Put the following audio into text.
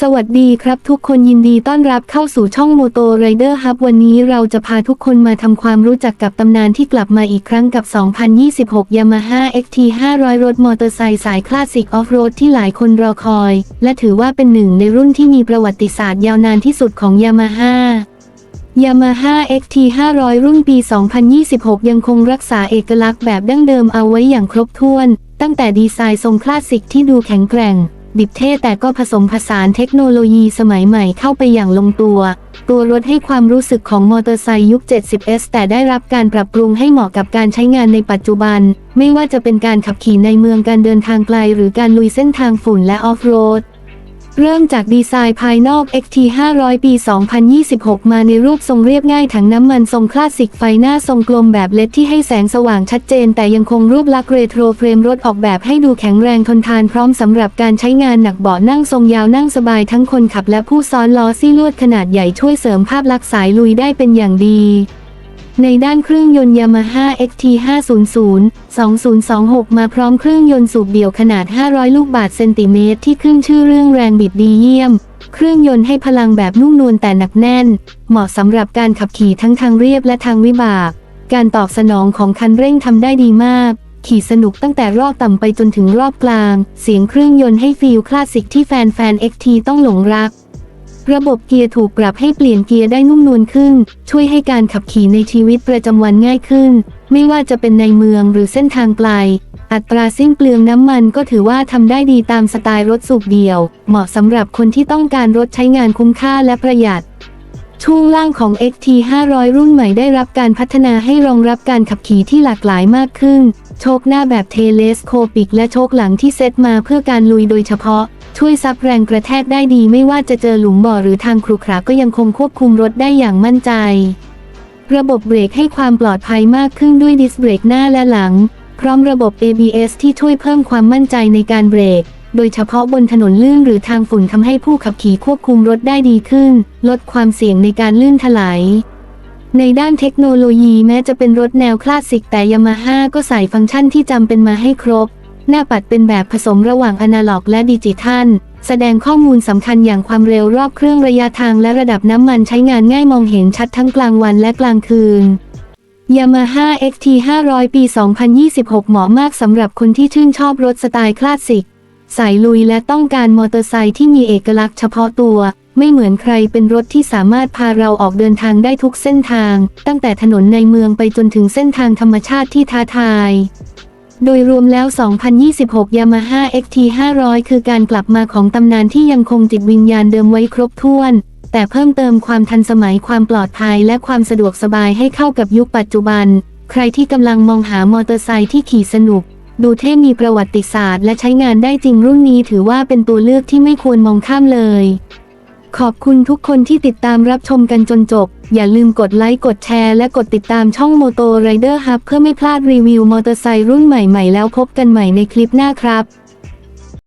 สวัสดีครับทุกคนยินดีต้อนรับเข้าสู่ช่องโมโตไรเดอร์ฮับวันนี้เราจะพาทุกคนมาทำความรู้จักกับตำนานที่กลับมาอีกครั้งกับ 2026 Yamaha XT 500 รถมอเตอร์ไซค์สายคลาสสิกออฟโรดที่หลายคนรอคอย และถือว่าเป็นหนึ่งในรุ่นที่มีประวัติศาสตร์ยาวนานที่สุดของ Yamaha Yamaha XT 500 รุ่นปี 2026 ยังคงรักษาเอกลักษณ์แบบดั้งเดิมเอาไว้อย่างครบถ้วน ตั้งแต่ดีไซน์ทรงคลาสสิกที่ดูแข็งแกร่ง ดิบเท่แต่ก็ผสมผสานเทคโนโลยีสมัยใหม่เข้าไปอย่างลงตัว ตัวรถให้ความรู้สึกของมอเตอร์ไซค์ยุค 70S แต่ได้รับการปรับปรุงให้เหมาะกับการใช้งานในปัจจุบัน ไม่ว่าจะเป็นการขับขี่ในเมืองการเดินทางไกล หรือการลุยเส้นทางฝุ่นและออฟโรด เริ่มจากดีไซน์ภายนอก XT 500 ปี 2026 มาในรูปทรงเรียบง่ายถังน้ำมันทรงคลาสสิกไฟหน้าทรงกลมแบบเล็ดที่ให้แสงสว่างชัดเจน แต่ยังคงรูปลักษณ์เรโทรเฟรมรถออกแบบให้ดูแข็งแรงทนทานพร้อมสำหรับการใช้งานหนักเบาะนั่งทรงยาวนั่งสบายทั้งคนขับและผู้ซ้อนล้อซี่ลวดขนาดใหญ่ช่วยเสริมภาพลักษณ์สายลุยได้เป็นอย่างดี ในด้านเครื่องยนต์ Yamaha XT 500 2026 มาพร้อมเครื่องยนต์สูบเดี่ยวขนาด 500 ลูกบาศก์เซนติเมตรที่ขึ้นชื่อเรื่องแรงบิดดีเยี่ยม เครื่องยนต์ให้พลังแบบนุ่มนวลแต่หนักแน่น เหมาะสำหรับการขับขี่ทั้งทางเรียบและทางวิบาก การตอบสนองของคันเร่งทำได้ดีมาก ขี่สนุกตั้งแต่รอบต่ำไปจนถึงรอบกลาง เสียงเครื่องยนต์ให้ฟีลคลาสสิกที่แฟนๆ XT ต้องหลงรัก ระบบเกียร์ถูกปรับให้เปลี่ยนเกียร์ได้นุ่มนวลขึ้น ช่วยให้การขับขี่ในชีวิตประจำวันง่ายขึ้น ไม่ว่าจะเป็นในเมืองหรือเส้นทางไกล อัตราสิ้นเปลืองน้ำมันก็ถือว่าทำได้ดีตามสไตล์รถสูบเดี่ยว เหมาะสำหรับคนที่ต้องการรถใช้งานคุ้มค่าและประหยัด ช่วงล่างของ XT 500 รุ่นใหม่ได้รับการพัฒนาให้รองรับการขับขี่ที่หลากหลายมากขึ้น โชคหน้าแบบเทเลสโคปิกและโชคหลังที่เซตมาเพื่อการลุยโดยเฉพาะ ช่วยซับแรงกระแทกได้ดีไม่ว่าจะเจอหลุมบ่อหรือทางครุขระก็ยังคงควบคุมรถได้อย่างมั่นใจ ระบบเบรกให้ความปลอดภัยมากขึ้นด้วยดิสเบรกหน้าและหลัง พร้อมระบบ ABS ที่ช่วยเพิ่มความมั่นใจในการเบรก โดยเฉพาะบนถนนลื่นหรือทางฝุ่นทำให้ผู้ขับขี่ควบคุมรถได้ดีขึ้น ลดความเสี่ยงในการลื่นถลายในด้านเทคโนโลยีแม้จะเป็นรถแนวคลาสสิกแต่ยามาฮ่าก็ใส่ฟังก์ชันที่จำเป็นมาให้ครบ หน้าปัดเป็นแบบผสมระหว่างอนาล็อกและดิจิทัล แสดงข้อมูลสำคัญอย่างความเร็วรอบเครื่องระยะทางและระดับน้ำมันใช้งานง่ายมองเห็นชัดทั้งกลางวันและกลางคืน Yamaha XT 500 ปี 2026 เหมาะมากสำหรับคนที่ชื่นชอบรถสไตล์คลาสสิก สายลุยและต้องการมอเตอร์ไซค์ที่มีเอกลักษณ์เฉพาะตัว ไม่เหมือนใครเป็นรถที่สามารถพาเราออกเดินทางได้ทุกเส้นทาง ตั้งแต่ถนนในเมืองไปจนถึงเส้นทางธรรมชาติที่ท้าทายโดยรวมแล้ว 2026 Yamaha XT 500 คือการกลับมาของตำนานที่ยังคงจิตวิญญาณเดิมไว้ครบถ้วน แต่เพิ่มเติมความทันสมัยความปลอดภัยและความสะดวกสบายให้เข้ากับยุคปัจจุบัน ใครที่กำลังมองหามอเตอร์ไซค์ที่ขี่สนุก ดูเท่มีประวัติศาสตร์และใช้งานได้จริงรุ่นนี้ถือว่าเป็นตัวเลือกที่ไม่ควรมองข้ามเลย ขอบคุณทุกคนที่ติดตามรับชมกันจนจบ อย่าลืมกดไลค์กดแชร์และกดติดตามช่อง Moto Rider Hub เพื่อไม่พลาดรีวิวมอเตอร์ไซค์รุ่นใหม่ๆ แล้วพบกันใหม่ในคลิปหน้าครับ